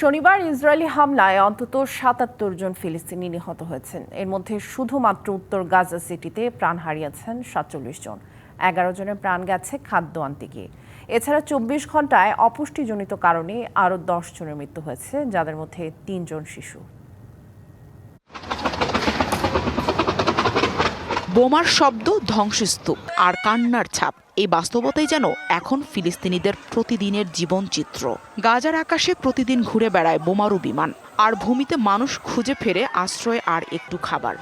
শনিবার ইসরায়েলি হামলায় অন্তত সাতাত্তর জন ফিলিস্তিনি নিহত হয়েছেন। এর মধ্যে শুধুমাত্র উত্তর গাজা সিটিতে প্রাণ হারিয়েছেন সাতচল্লিশ জন। এগারো জনের প্রাণ গেছে খাদ্য আনতে গিয়ে। এছাড়া চব্বিশ ঘন্টায় অপুষ্টিজনিত কারণে আরও দশ জনের মৃত্যু হয়েছে, যাদের মধ্যে তিনজন শিশু। বোমার শব্দ ধ্বংসস্তূপ আর কান্নার ছাপ। এই বাস্তবতাই যেন এখন ফিলিস্তিনিদের প্রতিদিনের জীবনচিত্র। গাজার আকাশে প্রতিদিন ঘুরে বেড়ায় বোমারু বিমান। আর ভূমিতে মানুষ খুঁজে ফেরে আশ্রয় আর একটু খাবার।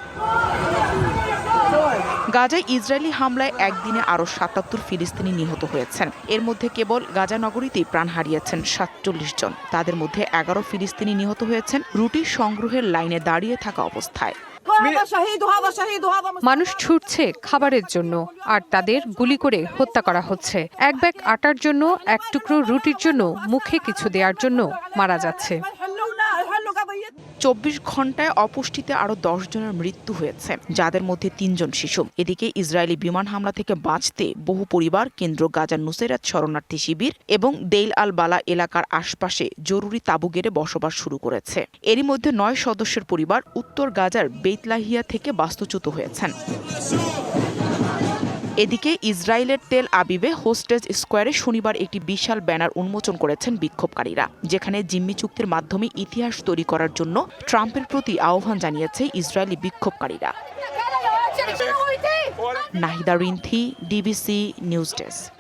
গাজায় ইসরায়েলি হামলায় একদিনে আরও সাতাত্তর ফিলিস্তিনি নিহত হয়েছেন। এর মধ্যে কেবল গাজা নগরীতেই প্রাণ হারিয়েছেন সাতচল্লিশ জন। তাদের মধ্যে এগারো ফিলিস্তিনি নিহত হয়েছেন রুটি সংগ্রহের লাইনে দাঁড়িয়ে থাকা অবস্থায়। মানুষ ছুটছে খাবারের জন্য আর তাদের গুলি করে হত্যা করা হচ্ছে এক ব্যাগ আটার জন্য এক টুকরো রুটির জন্য মুখে কিছু দেওয়ার জন্য মারা যাচ্ছে চব্বিশ ঘন্টায় অপুষ্টিতে আরও দশ জনের মৃত্যু হয়েছে, যাদের মধ্যে তিনজন শিশু। এদিকে ইসরায়েলি বিমান হামলা থেকে বাঁচতে বহু পরিবার কেন্দ্র গাজার নুসেরাত শরণার্থী শিবির এবং দেইল আল বালা এলাকার আশপাশে জরুরি তাঁবু গেড়ে বসবাস শুরু করেছে। এরই মধ্যে নয় সদস্যের পরিবার উত্তর গাজার বেতলাহিয়া থেকে বাস্তুচ্যুত হয়েছেন। এদিকে ইসরায়েলের তেল আবিবে হোস্টেজ স্কোয়ারে শনিবার একটি বিশাল ব্যানার উন্মোচন করেছেন বিক্ষোভকারীরা, যেখানে জিম্মি চুক্তির মাধ্যমে ইতিহাস তৈরি করার জন্য ট্রাম্পের প্রতি আহ্বান জানিয়েছে ইসরায়েলি বিক্ষোভকারীরা। Nahida Rinthi, DBC news desk.